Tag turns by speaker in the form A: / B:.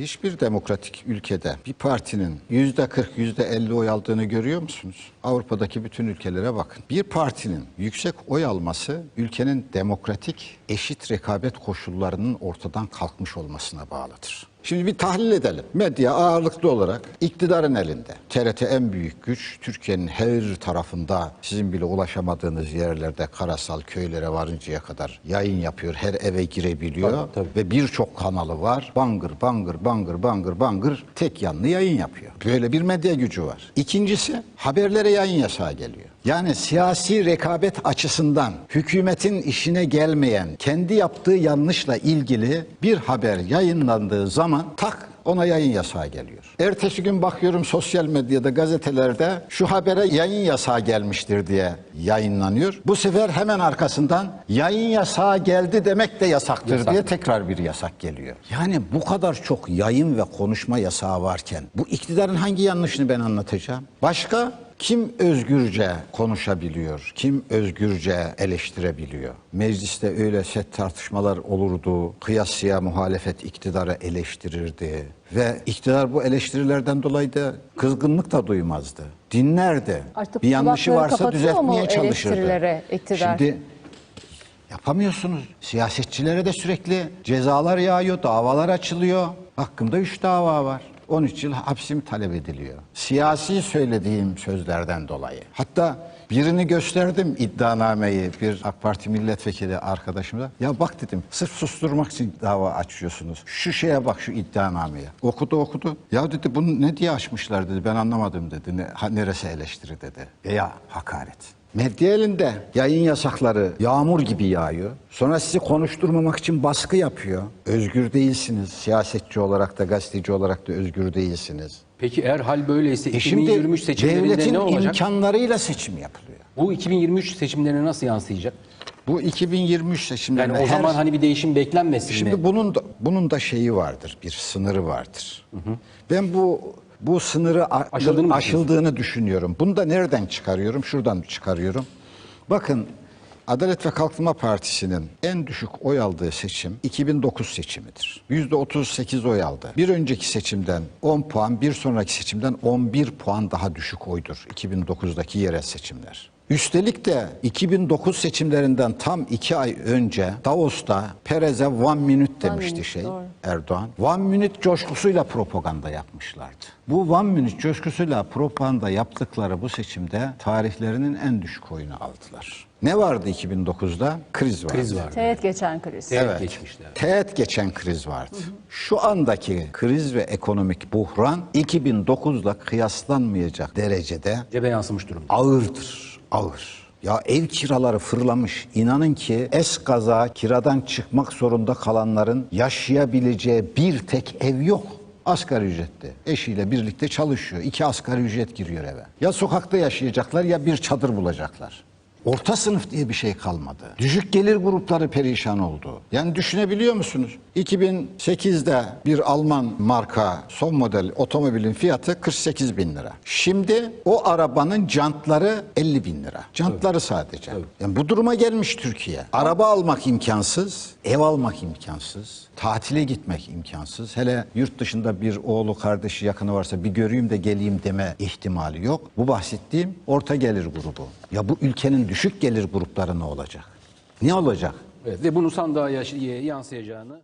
A: Hiçbir demokratik ülkede bir partinin yüzde 40, yüzde 50 oy aldığını görüyor musunuz? Avrupa'daki bütün ülkelere bakın. Bir partinin yüksek oy alması ülkenin demokratik eşit rekabet koşullarının ortadan kalkmış olmasına bağlıdır. Şimdi bir tahlil edelim. Medya ağırlıklı olarak iktidarın elinde. TRT en büyük güç. Türkiye'nin her tarafında sizin bile ulaşamadığınız yerlerde karasal köylere varıncaya kadar yayın yapıyor. Her eve girebiliyor. Ve birçok kanalı var. Bangır bangır bangır bangır bangır tek yanlı yayın yapıyor. Böyle bir medya gücü var. İkincisi haberlere yayın yasağı geliyor. Yani siyasi rekabet açısından hükümetin işine gelmeyen, kendi yaptığı yanlışla ilgili bir haber yayınlandığı zaman tak ona yayın yasağı geliyor. Ertesi gün bakıyorum sosyal medyada, gazetelerde şu habere yayın yasağı gelmiştir diye yayınlanıyor. Bu sefer hemen arkasından yayın yasağı geldi demek de yasaktır diye tekrar bir yasak geliyor. Yani bu kadar çok yayın ve konuşma yasağı varken bu iktidarın hangi yanlışını ben anlatacağım? Başka kim özgürce konuşabiliyor? Kim özgürce eleştirebiliyor? Mecliste öyle set tartışmalar olurdu. Kıyasıya muhalefet iktidarı eleştirirdi. Ve iktidar bu eleştirilerden dolayı da kızgınlık da duymazdı. Dinlerdi.
B: Artık
A: bir yanlışı varsa düzeltmeye çalışırdı.
B: iktidar?
A: Şimdi Yapamıyorsunuz. Siyasetçilere de sürekli cezalar yağıyor, davalar açılıyor. Hakkımda 3 dava var. 13 yıl hapsim talep ediliyor. Siyasi söylediğim sözlerden dolayı. Hatta birini gösterdim iddianameyi bir AK Parti milletvekili arkadaşımla. Ya bak dedim sırf susturmak için dava açıyorsunuz. Şu şeye bak şu iddianameye. Okudu okudu. Ya dedi bunu ne diye açmışlar dedi ben anlamadım dedi. Ne, neresi eleştiri dedi. Veya hakaret. Medya elinde yayın yasakları yağmur gibi yağıyor. Sonra sizi konuşturmamak için baskı yapıyor. Özgür değilsiniz. Siyasetçi olarak da gazeteci olarak da özgür değilsiniz.
C: Peki eğer hal böyleyse
A: E şimdi
C: 2023 seçimlerinde
A: devletin
C: ne olacak?
A: imkanlarıyla seçim yapılıyor.
C: Bu 2023 seçimlerine nasıl yansıyacak?
A: Bu 2023 seçimlerinde
C: Yani o
A: her-
C: zaman hani bir değişim beklenmesin
A: Şimdi
C: mi?
A: bunun da, bunun da şeyi vardır, bir sınırı vardır. Ben bu bu sınırı
C: Aşıldığını mı
A: aşıldığını düşünüyorum. Bunu da nereden çıkarıyorum? Şuradan çıkarıyorum. Bakın Adalet ve Kalkınma Partisi'nin en düşük oy aldığı seçim 2009 seçimidir. %38 oy aldı. Bir önceki seçimden 10 puan, bir sonraki seçimden 11 puan daha düşük oydur 2009'daki yerel seçimler. Üstelik de 2009 seçimlerinden tam iki ay önce Davos'ta Perez'e one minute demişti şey. Erdoğan. One minute coşkusuyla propaganda yapmışlardı. Bu one minute coşkusuyla propaganda yaptıkları bu seçimde tarihlerinin en düşük oyunu aldılar. Ne vardı 2009'da? Kriz vardı.
C: Kriz var.
B: Teğet geçen kriz.
C: Evet. geçmişler.
A: Teğet geçen kriz vardı. Şu andaki kriz ve ekonomik buhran 2009'la kıyaslanmayacak derecede
C: Cebe yansımış durumda.
A: ağırdır, ağır. Ya ev kiraları fırlamış. İnanın ki eskaza kiradan çıkmak zorunda kalanların yaşayabileceği bir tek ev yok. Asgari ücretli. Eşiyle birlikte çalışıyor. İki asgari ücret giriyor eve. Ya sokakta yaşayacaklar ya bir çadır bulacaklar. Orta sınıf diye bir şey kalmadı. Düşük gelir grupları perişan oldu. Yani düşünebiliyor musunuz? 2008'de bir Alman marka son model otomobilin fiyatı 48 bin lira. Şimdi o arabanın jantları 50 bin lira. Jantları sadece. Yani bu duruma gelmiş Türkiye. Araba almak imkansız, ev almak imkansız, tatile gitmek imkansız. Hele yurt dışında bir oğlu kardeşi yakını varsa bir göreyim de geleyim deme ihtimali yok. Bu bahsettiğim orta gelir grubu. Ya bu ülkenin düşük gelir grupları ne olacak? Ne olacak?
C: Evet, ve bunu sandığa yansıyacağını